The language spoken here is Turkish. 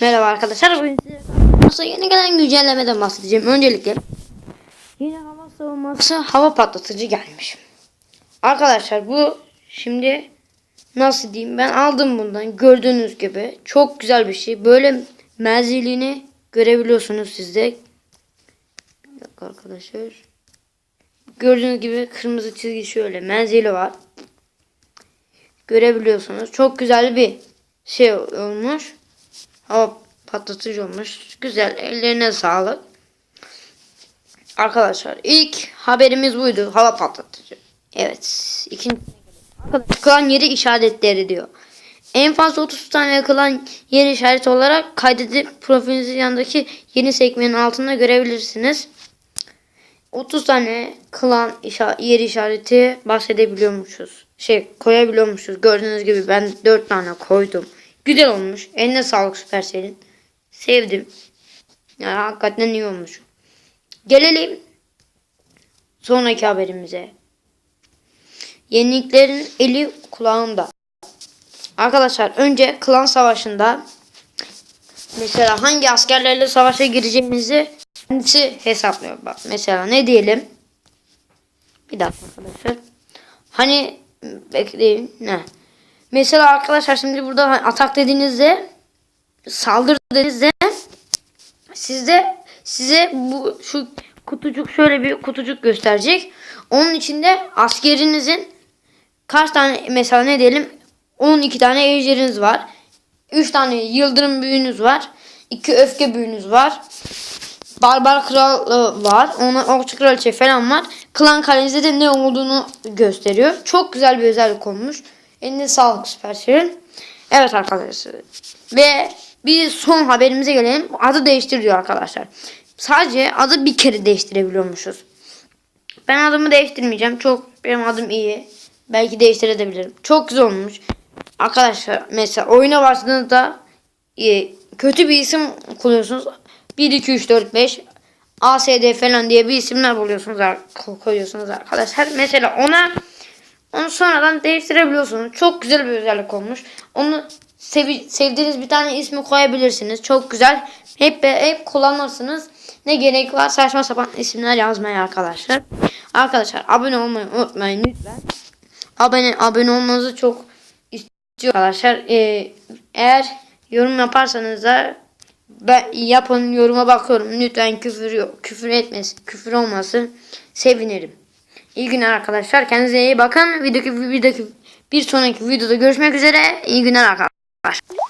Merhaba arkadaşlar. Bugün size yeni gelen güncellemeden bahsedeceğim. Öncelikle yeni hava savunması hava patlatıcı gelmiş. Arkadaşlar bu şimdi nasıl diyeyim ben aldım bundan gördüğünüz gibi çok güzel bir şey. Böyle menzilini görebiliyorsunuz siz de. Bir dakika arkadaşlar. Gördüğünüz gibi kırmızı çizgi şöyle menzili var. Görebiliyorsunuz. Çok güzel bir şey olmuş. Hava patlatıcı olmuş. Güzel. Ellerine sağlık. Arkadaşlar ilk haberimiz buydu. Hava patlatıcı. Evet. İkinci kılan yeri işaretleri diyor. En fazla 30 tane yakılan yer işareti olarak kaydedip profilinizin yanındaki yeni sekmenin altında görebilirsiniz. 30 tane işa- yer işareti bahsedebiliyormuşuz. Şey koyabiliyormuşuz. Gördüğünüz gibi ben 4 tane koydum. Güzel olmuş. Eline sağlık Supercell'in. Sevdim. Yani hakikaten iyi olmuş. Gelelim sonraki haberimize. Yeniliklerin eli kulağında. Arkadaşlar önce klan savaşında mesela hangi askerlerle savaşa gireceğimizi kendisi hesaplıyor. Bak mesela ne diyelim? Bir dakika arkadaşlar. Hani bekleyin. Ne? Mesela arkadaşlar şimdi burada atak dediğinizde saldır dediğinizde sizde size bu şu kutucuk şöyle bir kutucuk gösterecek. Onun içinde askerinizin kaç tane mesela ne diyelim 12 tane ejderiniz var. 3 tane yıldırım büyünüz var. 2 öfke büyünüz var. Barbar kral e, var. Ona okçu kraliçe falan var. Klan kalenizde de ne olduğunu gösteriyor. Çok güzel bir özellik olmuş. Eline sağlık Supercell'in. Evet arkadaşlar. Ve bir son haberimize gelelim. Adı değiştiriliyor arkadaşlar. Sadece adı bir kere değiştirebiliyormuşuz. Ben adımı değiştirmeyeceğim. Çok benim adım iyi. Belki değiştirebilirim. Çok güzel olmuş. Arkadaşlar mesela oyuna başladığınızda e, kötü bir isim koyuyorsunuz. 1 2 3 4 5 ASD falan diye bir isimler buluyorsunuz koyuyorsunuz arkadaşlar. Mesela ona onu sonradan değiştirebiliyorsunuz. Çok güzel bir özellik olmuş. Onu sevi- sevdiğiniz bir tane ismi koyabilirsiniz. Çok güzel. Hep hep kullanırsınız. Ne gerek var saçma sapan isimler yazmaya arkadaşlar. Arkadaşlar abone olmayı unutmayın lütfen. Abone abone olmanızı çok istiyorum arkadaşlar. Ee, eğer yorum yaparsanız da ben yapın yoruma bakıyorum. Lütfen küfür yok. Küfür etmesin. Küfür olmasın. Sevinirim. İyi günler arkadaşlar. Kendinize iyi bakın. Videodaki, videodaki bir sonraki videoda görüşmek üzere. İyi günler arkadaşlar.